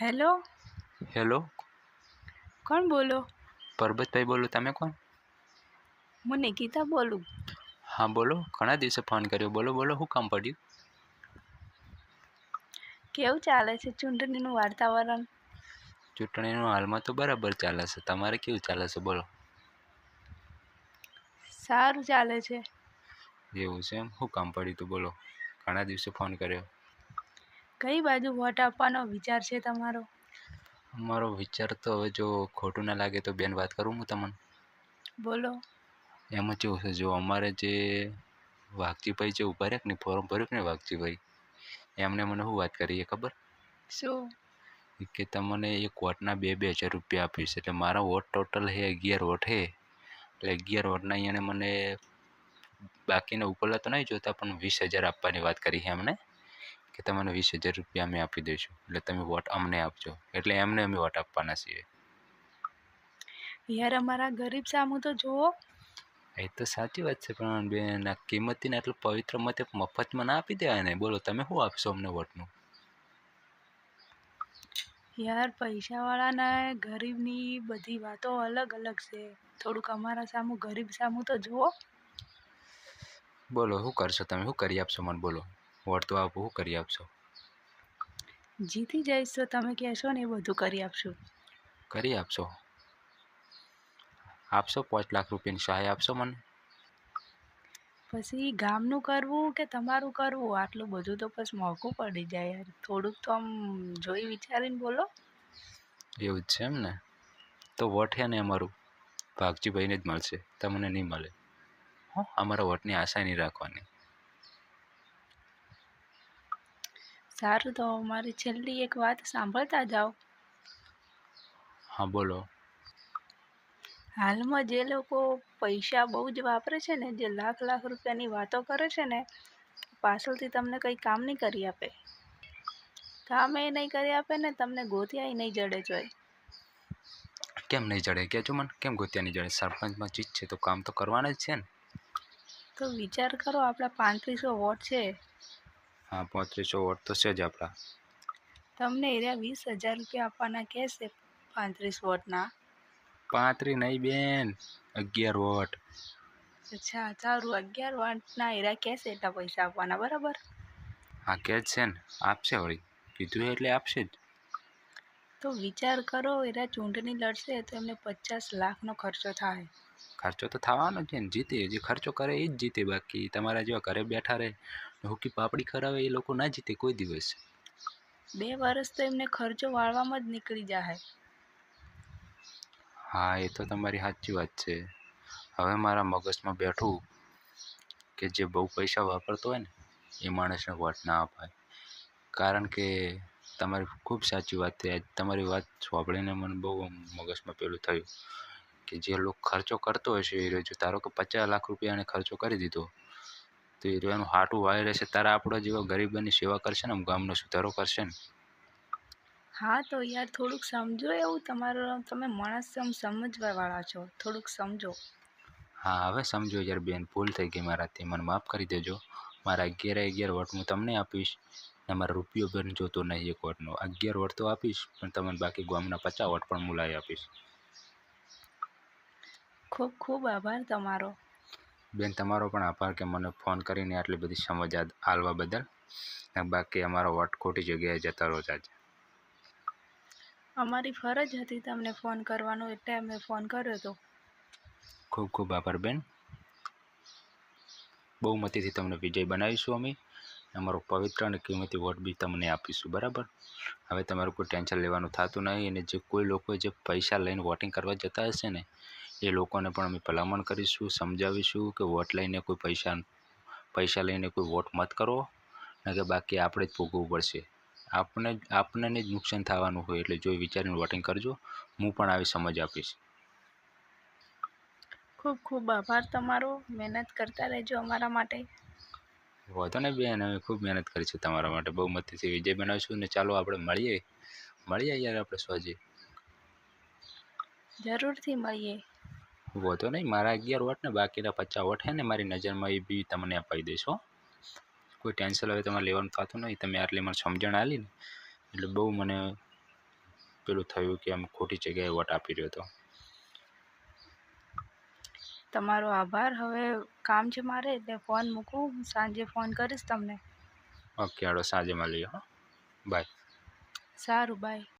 Hello? Hello? કોણ બોલો? પરબતભાઈ બોલો તમે કોણ? હું નિકિતા બોલું. હા બોલો. ઘણા દિવસે ફોન કર્યો. બોલો બોલો શું કામ પડ્યું? કેવું ચાલે છે ચૂંટણીનું વાતાવરણ? ચૂંટણીનું હાલમાં તો બરાબર ચાલે છે. તમારે કેવું ચાલે છે? બોલો. સારું ચાલે છે. એવું છે એમ? શું કામ પડ્યું તું? બોલો. ઘણા દિવસે ફોન કર્યો. કઈ બાજુ વોટ આપવાનો વિચાર છે તમારો? અમારો વિચાર તો હવે જો ખોટું ના લાગે તો બેન વાત કરું હું તમને? બોલો. એમાં કેવું છે જો અમારે જે વાઘજીભાઈ જે ઊભા રહ્યા ને ફોર્મ ભર્યું ને વાઘજીભાઈ એમને મને શું વાત કરી એ ખબર? શું? કે તમને એક વોટના બે બે હજાર રૂપિયા આપીશ એટલે મારા વોટ ટોટલ હે અગિયાર વોટ હે એટલે અગિયાર વોટના એને મને બાકીના ઉપરલા તો નહીં જોતા પણ વીસ હજાર આપવાની વાત કરી છે એમને. કે તમને વીસ હજાર રૂપિયા અમે આપી દઈશું. એટલે તમે વોટ અમને આપજો. એટલે એમને અમે વોટ આપવાના છીએ. યાર અમારા ગરીબ સામું તો જુઓ. એ તો સાચી વાત છે પણ બેન આ કિંમતીને એટલું પવિત્ર મતે મફતમાં ના આપી દેવાય ને? બોલો તમે શું આપશો અમને વોટનું? યાર પૈસાવાળાના ગરીબની બધી વાતો અલગ અલગ છે. થોડુંક અમારા સામું ગરીબ સામું તો જુઓ. બોલો શું કરશો તમે? શું કરી આપશો મને? બોલો. વોટ તો આપો કરી આપશો. જીતી જઈશ તો તમે કહેશો ને એ બધું કરી આપશો. કરી આપશો. આપશો પાંચ લાખ રૂપિયાની સહાય આપશો મને. પછી ગામનું કરવું કે તમારું કરવું? આટલું બધું તો પછી મોંઘું પડી જાય યાર. થોડુંક તો આમ જોઈ વિચારીને બોલો. એવું જ છે એમ ને? તો વોટ છે ને અમારું. ભાગજીભાઈને જ મળશે. તમને નહીં મળે. હો અમારા વોટની આશા નહીં રાખવાની. સારું તો મારી છેલ્લી એક વાત સાંભળતા જાઓ. હા બોલો. હાલમાં જે લોકો પૈસા બહુ જ વાપરે છે ને જે લાખ લાખ રૂપિયાની વાતો કરે છે ને પાછળથી તમને કંઈ કામ નહીં કરી આપે. કામ એ નહીં કરી આપે ને તમને ગોતિયા નહીં જડે જોઈ. કેમ નહીં જડે? કહેજો મને કેમ ગોતિયા નહીં જડે? સરપંચમાં જીત છે તો કામ તો કરવાના જ છે ને. તો વિચાર કરો આપણા પાંત્રીસો વોટ છે. હા પાંત્રીસો વોટ તો છે જ આપણા. તમને એરિયા વીસ હજાર રૂપિયા આપવાના કહેશે? પાંત્રીસ વોટના? પાંત્રી નહીં બેન અગિયાર વોટ. અચ્છા સારું અગિયાર વોટના એરિયા કહેશે એટલા પૈસા આપવાના બરાબર? હા કે જ છે ને આપશે વળી. કીધું એટલે આપશે જ. તો વિચાર કરો એરા ચૂંટણી લડશે તો એમને પચાસ લાખનો ખર્ચો થાય. ખર્ચો તો થવાનો છે ને જીતે જે ખર્ચો કરે એ જ જીતે બાકી. તમારા જેવા ઘરે બેઠા રહે હુકી પાપડી ખરાવે એ લોકો ના જીતે કોઈ દિવસ. બે વર્ષ તો એમને ખર્ચો વાળવામાં જ નીકળી જાય હા એ તો તમારી સાચી વાત છે. હવે મારા મગજમાં બેઠું કે જે બહુ પૈસા વાપરતો હોય ને એ માણસને વોટ ના અપાય. કારણ કે તમારી ખૂબ સાચી વાત છે. તમારી વાત સાંભળીને મને બહુ મગજમાં પેલું થયું કે જે લોકો ખર્ચો કરતો હશે એ રહ્યો ધારો તારો કે પચાસ લાખ રૂપિયાને ખર્ચો કરી દીધો તો એ રહ્યો હાટું વાય રહેશે તારા આપણા જેવા ગરીબોની સેવા કરશે ને ગામનો સુધારો કરશે ને. હા તો યાર થોડુંક સમજો એવું તમારો તમે માણસ સમજવાવાળા સમજવા વાળા છો થોડુંક સમજો. હા હવે સમજો યાર બેન ભૂલ થઈ ગઈ મારાથી મને માફ કરી દેજો. મારા અગિયાર અગિયાર વોટ હું તમને આપીશ ને મારા રૂપિયો બેન જોતો નહીં એક વોટનો. અગિયાર વોટ તો આપીશ પણ તમને બાકી ગામના પચાસ વોટ પણ મુલાઈ આપીશ. ખૂબ ખૂબ આભાર તમારો. બેન તમારો પણ આભાર કે મને ફોન કરીને આટલી બધી સમજ આલવા બદલ. બાકી અમારો વોટ ખોટી જગ્યાએ જતા રહો આજે અમારી ફરજ હતી તમને ફોન કરવાનો એટલે અમે ફોન કર્યો હતો ખૂબ ખૂબ આભાર બેન. બહુમતીથી તમને વિજય બનાવીશું અમે. અમારો પવિત્ર અને કિંમતી વોટ બી તમને આપીશું બરાબર? હવે તમારું કોઈ ટેન્શન લેવાનું થતું નહીં અને જે કોઈ લોકો જે પૈસા લઈને વોટિંગ કરવા જતા હશે ને એ લોકોને પણ અમે ભલામણ કરીશું સમજાવીશું કે વોટ લઈને કોઈ પૈસા પૈસા લઈને કોઈ વોટ મત કરો ને કે બાકી આપણે જ ભોગવવું પડશે. આપણે આપણને જ નુકસાન થવાનું હોય એટલે જોઈ વિચારીને વોટિંગ કરજો હું પણ આવી સમજ આપીશ. ખૂબ ખૂબ આભાર તમારો. મહેનત કરતા રહેજો અમારા માટે. વાંધો નહીં બેન અમે ખૂબ મહેનત કરીશું તમારા માટે. બહુ મતથી વિજય બનાવીશું ને ચાલો આપણે મળીએ. મળીએ યાર આપણે સોજે. જરૂરથી મળીએ. વધો નહીં. મારા અગિયાર વોટને બાકીના પચાસ વોટ હે ને મારી નજરમાં એ બી તમને અપાઈ દેશો. કોઈ ટેન્શન હવે તમારે લેવાનું થતું નહીં. તમે આટલી મને સમજણ આલી ને એટલે બહુ મને પેલું થયું કે આમ ખોટી જગ્યાએ વોટ આપી રહ્યો હતો. તમારો આભાર. હવે કામ છે મારે એટલે ફોન મૂકું. હું સાંજે ફોન કરીશ તમને. ઓકે હાલો સાંજે મળીએ હો. બાય. સારું બાય.